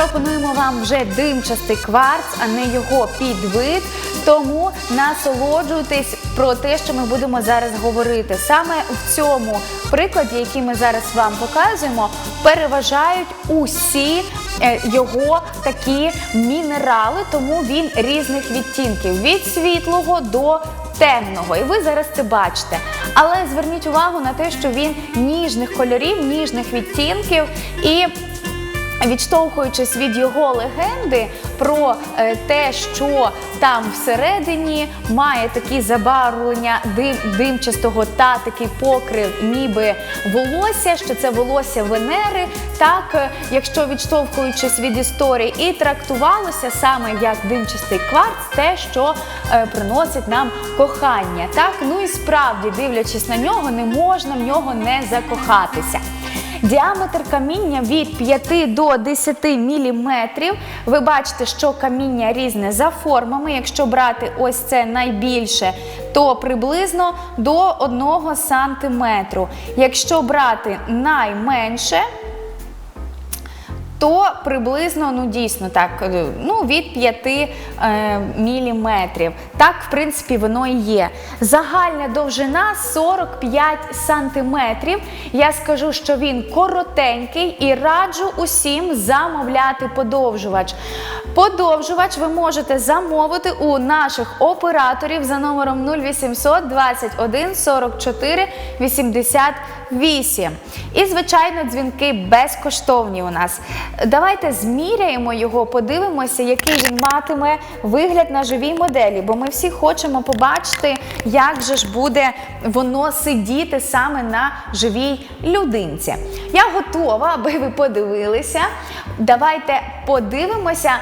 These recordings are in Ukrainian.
пропонуємо вам вже димчастий кварц, а не його підвид. Тому насолоджуйтесь про те, що ми будемо зараз говорити. Саме в цьому прикладі, який ми зараз вам показуємо, переважають усі е, його такі мінерали, тому він різних відтінків від світлого до темного, і ви зараз це бачите. Але зверніть увагу на те, що він ніжних кольорів, ніжних відтінків і. Відштовхуючись від його легенди про е, те, що там всередині має такі забарвлення дим, димчастого та такий покрив, ніби волосся, що це волосся Венери. Так, е, якщо відштовхуючись від історії, і трактувалося саме як димчастий кварц, те, що е, приносить нам кохання. Так, ну і справді, дивлячись на нього, не можна в нього не закохатися. Діаметр каміння від 5 до 10 міліметрів. Ви бачите, що каміння різне за формами. Якщо брати ось це найбільше, то приблизно до 1 сантиметру. Якщо брати найменше, то приблизно, ну дійсно так, е, ну від 5 е, міліметрів. Так, в принципі, воно і є. Загальна довжина 45 сантиметрів. Я скажу, що він коротенький і раджу усім замовляти подовжувач. Подовжувач ви можете замовити у наших операторів за номером 0800 21 44 88. І, звичайно, дзвінки безкоштовні у нас. Давайте зміряємо його, подивимося, який він матиме вигляд на живій моделі, бо ми всі хочемо побачити, як же ж буде воно сидіти саме на живій людинці. Я готова, аби ви подивилися. Давайте подивимося.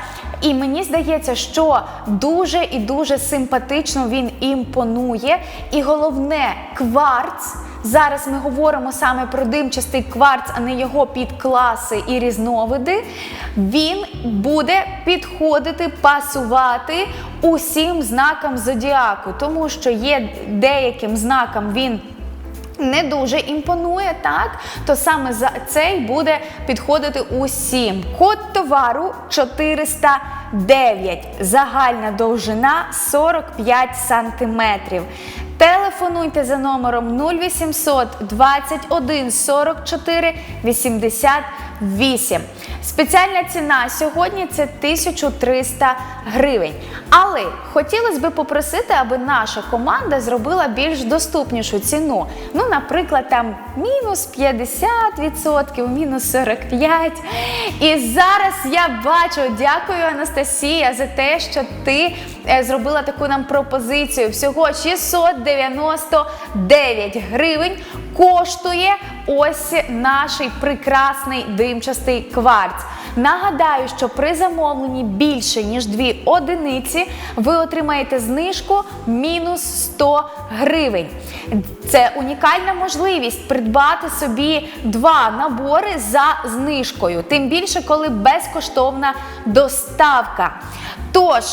І мені здається, що дуже і дуже симпатично він імпонує. І головне, кварц. Зараз ми говоримо саме про димчастий кварц, а не його підкласи і різновиди. Він буде підходити, пасувати усім знакам зодіаку, тому що є деяким знакам він. Не дуже імпонує, так? То саме за цей буде підходити усім. Код товару 409. Загальна довжина 45 сантиметрів. Телефонуйте за номером 0800 21 44 88. Спеціальна ціна сьогодні це 1300 гривень. Але хотілося б попросити, аби наша команда зробила більш доступнішу ціну. Ну, наприклад, там мінус 50%, мінус 45%. І зараз я бачу, дякую, Анастасія, за те, що ти е, зробила таку нам пропозицію. Всього 699 гривень коштує ось наш прекрасний димчастий кварц. Нагадаю, що при замовленні більше ніж дві одиниці ви отримаєте знижку мінус 100 гривень. Це унікальна можливість придбати собі два набори за знижкою, тим більше, коли безкоштовна доставка. Тож,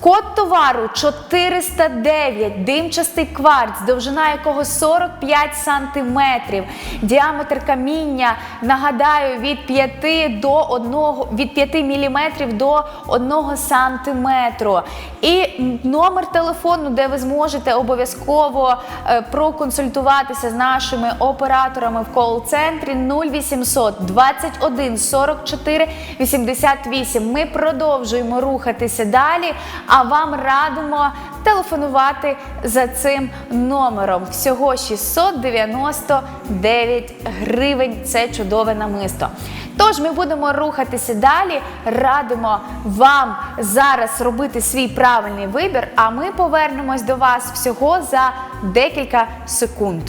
код товару 409, димчастий кварц, довжина якого 45 сантиметрів, діаметр каміння, нагадаю, від 5 до 1, від 5 міліметрів до 1 сантиметру. І номер телефону, де ви зможете обов'язково е, проконсультуватися з нашими операторами в кол-центрі 0800 21 44 88. Ми продовжуємо рухатися далі, а вам радимо телефонувати за цим номером. Всього 699 гривень. Це чудове намисто. Тож ми будемо рухатися далі. Радимо вам зараз робити свій правильний вибір, а ми повернемось до вас всього за декілька секунд.